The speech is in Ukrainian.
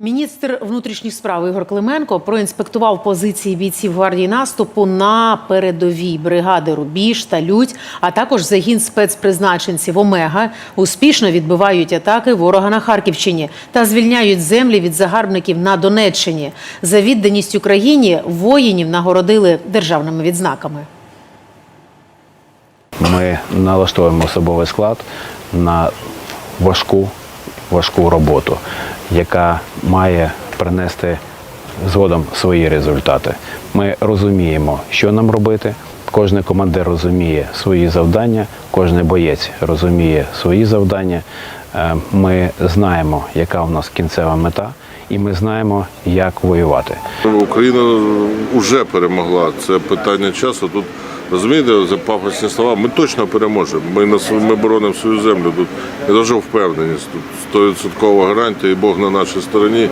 Міністр внутрішніх справ Ігор Клименко проінспектував позиції бійців гвардії наступу на передовій бригади Рубіж та Людь, а також загін спецпризначенців Омега успішно відбивають атаки ворога на Харківщині та звільняють землі від загарбників на Донеччині. За відданість Україні воїнів нагородили державними відзнаками. Ми налаштовуємо особовий склад на важку, важку роботу, яка має принести згодом свої результати. Ми розуміємо, що нам робити. Кожен командир розуміє свої завдання, кожен боєць розуміє свої завдання. Е, Ми знаємо, яка у нас кінцева мета, і ми знаємо, як воювати. Україна вже перемогла. Це питання часу. Тут розумієте, за пафосні слова. Ми точно переможемо. Ми ми боронимо свою землю. Тут я дуже впевненість. Тут 100% гарантія, і Бог на нашій стороні.